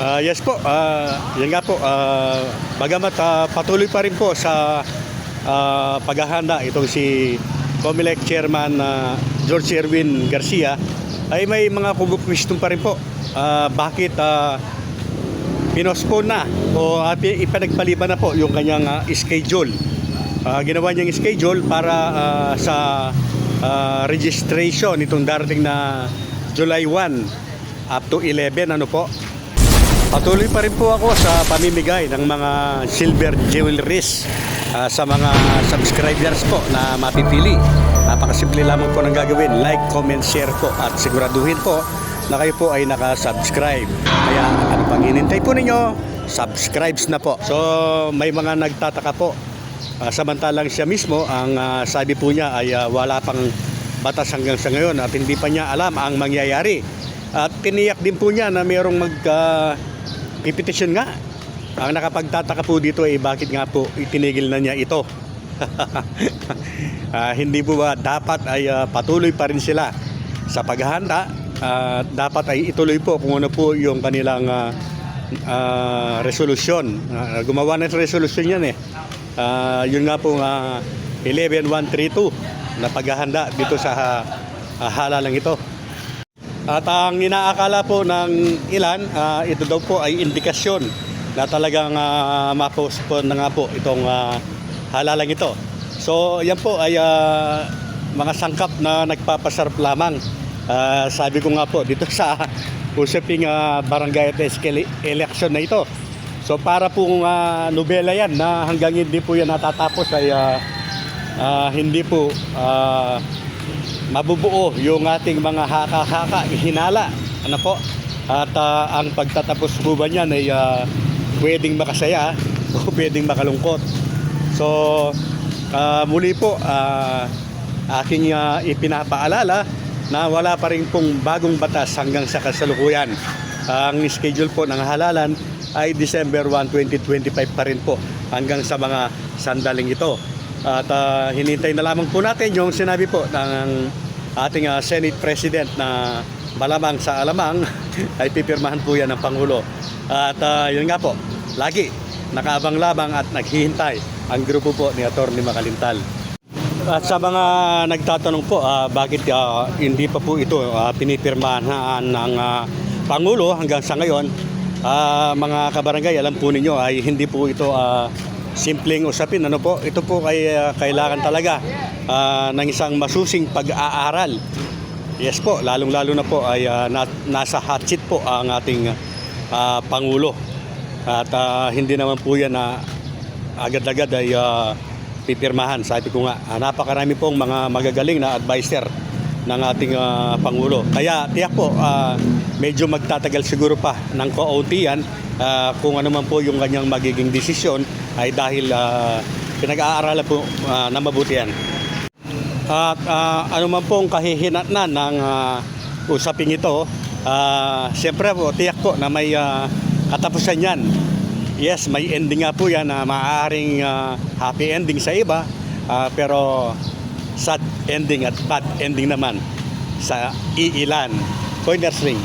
Ah, yes po, ah, yan nga po, ah, bagamat ah, patuloy pa rin po sa ah, paghahanda itong si COMELEC Chairman ah, George Erwin Garcia ay may mga kumupwistong pa rin po. Ah, bakit ah, pinospone na o uh, ipanagpaliban na po yung kanyang ah, schedule. Ah, ginawa niyang schedule para ah, sa ah, registration itong darating na July 1 up to 11 ano po. Patuloy pa rin po ako sa pamimigay ng mga silver jewelries ah, sa mga subscribers po na mapipili. Napakasimple lamang po ng gagawin. Like, comment, share po at siguraduhin po na kayo po ay nakasubscribe. Kaya ano pang hinintay po ninyo? Subscribes na po. So may mga nagtataka po. Ah, samantalang siya mismo, ang ah, sabi po niya ay ah, wala pang batas hanggang sa ngayon at hindi pa niya alam ang mangyayari. At tiniyak din po niya na mayroong mag ah, pipetisyon nga. Ang nakapagtataka po dito ay bakit nga po itinigil na niya ito. Ah, hindi po ba dapat ay ah, patuloy pa rin sila sa paghahanda at dapat ay ituloy po kung ano po yung kanilang ah, ah, resolusyon. Ah, gumawa ng resolusyon yan eh. Ah, yun nga po nga 11132 na paghahanda dito sa ah, halalang ito. At ang inaakala po ng ilan, ah, ito daw po ay indikasyon na talagang uh, mapospon na nga po itong ah, halalang ito. So yan po ay ah, mga sangkap na nagpapasarap lamang. Ah, sabi ko nga po dito sa usaping ah, barangay at election na ito. So para pong ah, nobela yan na hanggang hindi po yan natatapos ay ah, ah, hindi po ah, mabubuo yung ating mga haka-haka, hinala. Ano po? At ah, ang pagtatapos po ba niyan ay ah, pwedeng makasaya o pwedeng makalungkot. So, ah, muli po, ah, aking ah, ipinapaalala na wala pa rin pong bagong batas hanggang sa kasalukuyan. Ang schedule po ng halalan ay December 1, 2025 pa rin po hanggang sa mga sandaling ito. At ah, hinintay na lamang po natin yung sinabi po ng ating ah, Senate President na malamang sa alamang ay pipirmahan po yan ng Pangulo. At ah, yun nga po, lagi nakaabang lamang at naghihintay ang grupo po ni Atty. Makalintal. At sa mga nagtatanong po, ah, bakit ah, hindi pa po ito ah, pinipirmahan ng ah, Pangulo hanggang sa ngayon, ah, mga kabarangay, alam po ninyo ay hindi po ito ah, simpleng usapin. Ano po? Ito po ay ah, kailangan talaga ah, ng isang masusing pag-aaral. Yes po, lalong-lalo na po ay ah, na- nasa hot seat po ang ating ah, Pangulo. At ah, hindi naman po yan na agad-agad ay ah, pipirmahan. Sabi ko nga, ah, napakarami pong mga magagaling na advisor ng ating ah, Pangulo. Kaya tiyak po, ah, medyo magtatagal siguro pa ng kaunti yan ah, kung ano man po yung kanyang magiging desisyon ay dahil ah, pinag-aaralan po ah, na mabuti yan. At ah, ano man pong kahihinatnan ng ah, usaping ito, ah, siyempre po, tiyak po na may ah, katapusan yan. Yes, may ending nga po yan na maaaring ah, happy ending sa iba, ah, pero sad ending at bad ending naman sa iilan. Pointers ring.